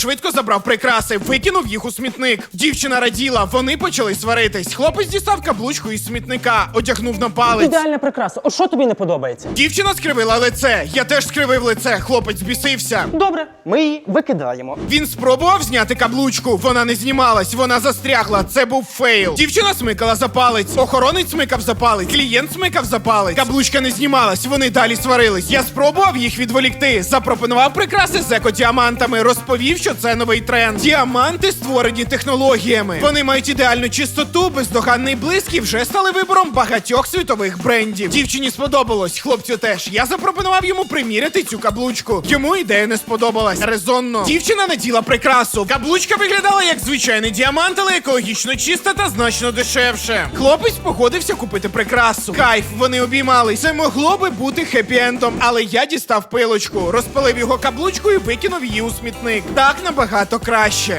Швидко забрав прикраси, викинув їх у смітник. Дівчина раділа, вони почали сваритись. Хлопець дістав каблучку із смітника, одягнув на палець. Ідеальна прикраса. От що тобі не подобається? Дівчина скривила лице. Я теж скривив лице. Хлопець бісився. Добре, ми її викидаємо. Він спробував зняти каблучку. Вона не знімалась, вона застрягла. Це був фейл. Дівчина смикала за палець. Охоронець смикав за палець. Клієнт смикав за палець. Каблучка не знімалась. Вони далі сварились. Я спробував їх відволікти. Запропонував прикраси з еко-діамантами. Розповів, що це новий тренд. Діаманти створені технологіями. Вони мають ідеальну чистоту, бездоганний блиск і вже стали вибором багатьох світових брендів. Дівчині сподобалось, хлопцю теж. Я запропонував йому приміряти цю каблучку. Йому ідея не сподобалась. Резонно. Дівчина наділа прикрасу. Каблучка виглядала як звичайний діамант, але екологічно чиста та значно дешевше. Хлопець погодився купити прикрасу. Кайф, вони обіймались. Це могло би бути хеппі-ендом, але я дістав пилочку, розпалив його каблучку і викинув її у смітник. Так набагато краще.